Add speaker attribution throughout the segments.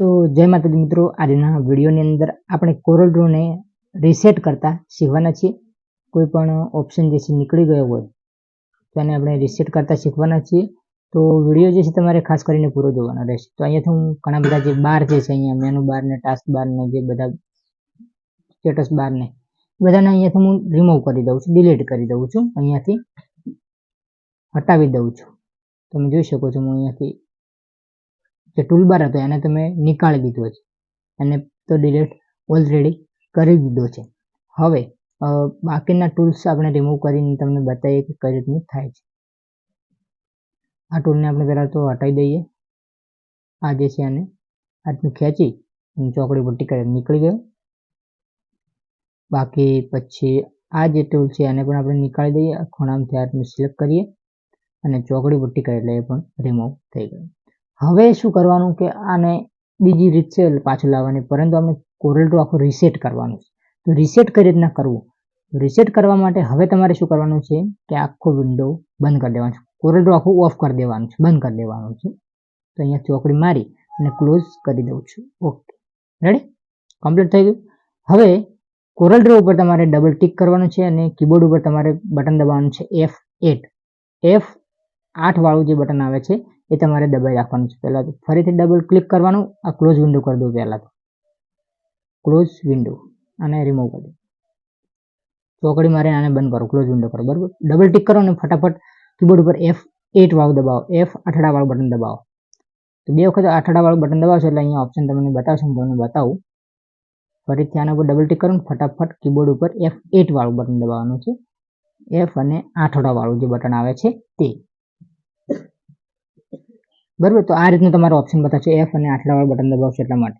Speaker 1: તો જય માતાજી મિત્રો, આજના વિડીયોની અંદર આપણે કોરલ ડ્રોને રીસેટ કરતા શીખવાના છીએ. કોઈ પણ ઓપ્શન જે છે નીકળી ગયો હોય, તો એને આપણે રીસેટ કરતા શીખવાના છીએ. તો વીડિયો જે છે તમારે ખાસ કરીને પૂરો જોવાનો રહેશે. તો અહીંયાથી હું ઘણા બધા જે બાર જે છે અહીંયા મેનુ બાર ને ટાસ્ક બાર ને જે બધા સ્ટેટસ બાર ને બધાને અહીંયાથી હું રિમૂવ કરી દઉં છું ડિલીટ કરી દઉં છું. અહીંયાથી હટાવી દઉં છું. તમે જોઈ શકો છો હું અહીંયાથી જે ટૂલબાર હતો એને તમે નીકાળી દીધો છે. એને તો ડિલીટ ઓલરેડી કરી દીધો છે. હવે બાકીના ટૂલ્સ આપણે રિમૂવ કરીને તમને બતાવીએ કે કઈ રીતનું થાય છે. આ ટૂલને આપણે પહેલાં તો હટાવી દઈએ. આ જે છે આને આ રીતનું ખેંચી ચોકડી પટ્ટી કરી નીકળી ગયો. બાકી પછી આ જે ટૂલ છે એને પણ આપણે નીકાળી દઈએ. આ રીતનું સિલેક્ટ કરીએ અને ચોકડી પટ્ટી કરી એટલે એ પણ રિમૂવ થઈ ગયું. હવે શું કરવાનું કે આને બીજી રીત છે પાછું લાવવાની? પરંતુ આપણે કોરલ ડ્રો આખું રીસેટ કરવાનું છે. તો રીસેટ કઈ રીતના કરવું? રીસેટ કરવા માટે હવે તમારે શું કરવાનું છે કે આખો વિન્ડો બંધ કરી દેવાનો છે. કોરલ ડ્રો આખું ઓફ કરી દેવાનું છે. બંધ કરી દેવાનું છે. તો અહીંયા ચોકડી મારી અને ક્લોઝ કરી દઉં છું. ઓકે રેડી કમ્પ્લીટ થઈ ગયું? હવે કોરલ ડ્રો ઉપર તમારે ડબલ ટિક કરવાનું છે અને કીબોર્ડ ઉપર તમારે બટન દબાવવાનું છે એફ એટ એફ આઠ વાળું જે બટન આવે છે એ તમારે દબાઈ રાખવાનું છે. પહેલાં તો ફરીથી ડબલ ક્લિક કરવાનું, આ ક્લોઝ વિન્ડો કરી દો પહેલાં તો. ક્લોઝ વિન્ડો અને રિમૂવ કરી દો ચોકડી મારે આને બંધ કરો ક્લોઝ વિન્ડો કરો, બરાબર? ડબલ ટિક કરો અને ફટાફટ કીબોર્ડ ઉપર એફ એટ વાળું દબાવો એફ વાળું બટન દબાવો. તો બે વખત વાળું બટન દબાવશો એટલે અહીંયા ઓપ્શન તમને બતાવશે, હું તમને બતાવું. ફરીથી આના ઉપર ડબલ ટિક કરો ફટાફટ કીબોર્ડ ઉપર એફ એટ વાળું બટન દબાવવાનું છે. એફ અને વાળું જે બટન આવે છે તે. બરાબર? તો આ રીતનું તમારો ઓપ્શન બતાવશે એફ અને આટલા વાળું બટન દબાવશો એટલા માટે.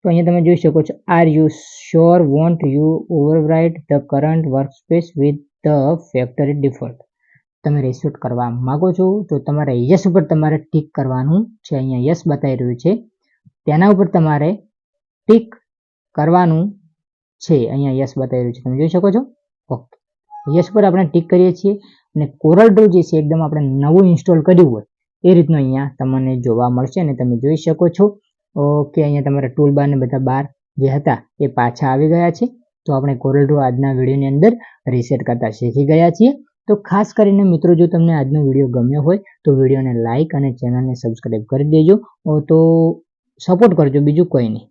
Speaker 1: તો અહીંયા તમે જોઈ શકો છો. Are you sure want you overwrite the current workspace with the factory default તમે રિસેટ કરવા માગો છો, તો તમારે યસ ઉપર તમારે ટીક કરવાનું છે. અહીંયા યસ બતાવી રહ્યું છે. તેના ઉપર તમારે ટીક કરવાનું છે. અહીંયા યસ બતાવી રહ્યું છે. તમે જોઈ શકો છો? ઓકે યસ પર આપણે ટીક કરીએ છીએ અને કોરલ ડ્રો જે છે, એકદમ આપણે નવું ઇન્સ્ટોલ કર્યું હોય એ રીતનું અહીંયા તમને જોવા મળશે અને તમે જોઈ શકો છો. ઓકે, અહીંયા તમારા ટૂલ બાર ને બધા બાર જે હતા એ પાછા આવી ગયા છે. તો આપણે કોરલ ડ્રો આજના વિડીયોની અંદર રીસેટ કરતા શીખી ગયા છીએ. તો ખાસ કરીને મિત્રો, જો તમને આજનો વીડિયો ગમ્યો હોય, તો વિડીયોને લાઇક અને ચેનલને સબસ્ક્રાઈબ કરી દેજો. તો સપોર્ટ કરજો બીજું કોઈ નહીં.